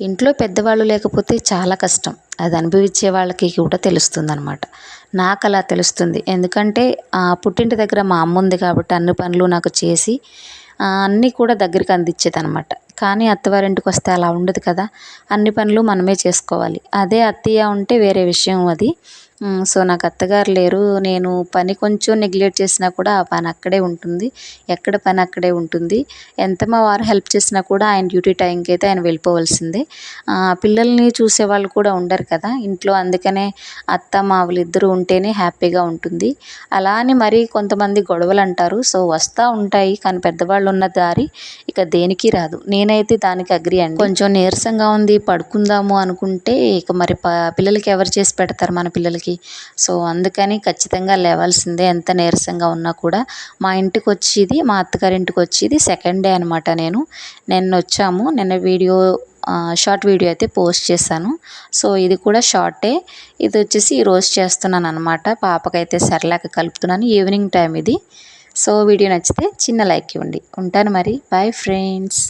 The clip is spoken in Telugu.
ఇంట్లో పెద్దవాళ్ళు లేకపోతే చాలా కష్టం. అది అనుభవించే వాళ్ళకి కూడా తెలుస్తుంది అనమాట నాకు అలా తెలుస్తుంది. ఎందుకంటే పుట్టింటి దగ్గర మా అమ్మ ఉంది కాబట్టి అన్ని పనులు నాకు చేసి అన్నీ కూడా దగ్గరికి అందించేది అనమాట కానీ అత్తవారింటికి వస్తే అలా ఉండదు కదా. అన్ని పనులు మనమే చేసుకోవాలి. అదే అత్తయ్య ఉంటే వేరే విషయం అది. సో నాకు అత్తగారు లేరు. నేను పని కొంచెం నెగ్లెక్ట్ చేసినా కూడా ఆ పని అక్కడే ఉంటుంది. ఎక్కడ పని అక్కడే ఉంటుంది. ఎంత మా వారు హెల్ప్ చేసినా కూడా ఆయన డ్యూటీ టైంకి అయితే ఆయన వెళ్ళిపోవలసిందే. పిల్లల్ని చూసే వాళ్ళు కూడా ఉండరు కదా. ఇంట్లో అందుకనే అత్త మామలు ఇద్దరు ఉంటేనే హ్యాపీగా ఉంటుంది. అలా అని మరీ కొంతమంది గొడవలు అంటారు. సో వస్తూ ఉంటాయి. కానీ పెద్దవాళ్ళు ఉన్న దారి ఇక దేనికి రాదు. నేను నేనైతే దానికి అగ్రి అండి. కొంచెం నీరసంగా ఉంది పడుకుందాము అనుకుంటే ఇక మరి ప పిల్లలకి ఎవరు చేసి పెడతారు మన పిల్లలకి? సో అందుకని ఖచ్చితంగా లేవాల్సిందే ఎంత నీరసంగా ఉన్నా కూడా. మా ఇంటికి వచ్చేది మా అత్తగారింటికి వచ్చేది సెకండ్ డే అనమాట నేను. నిన్న వచ్చాము నిన్న వీడియో షార్ట్ వీడియో అయితే పోస్ట్ చేశాను. సో ఇది కూడా షార్టే ఇది వచ్చేసి ఈరోజు చేస్తున్నాను అనమాట పాపకైతే సర్లాక కలుపుతున్నాను. ఈవినింగ్ టైం ఇది. సో వీడియో నచ్చితే చిన్న లైక్ ఇవ్వండి. ఉంటాను మరి. Bye friends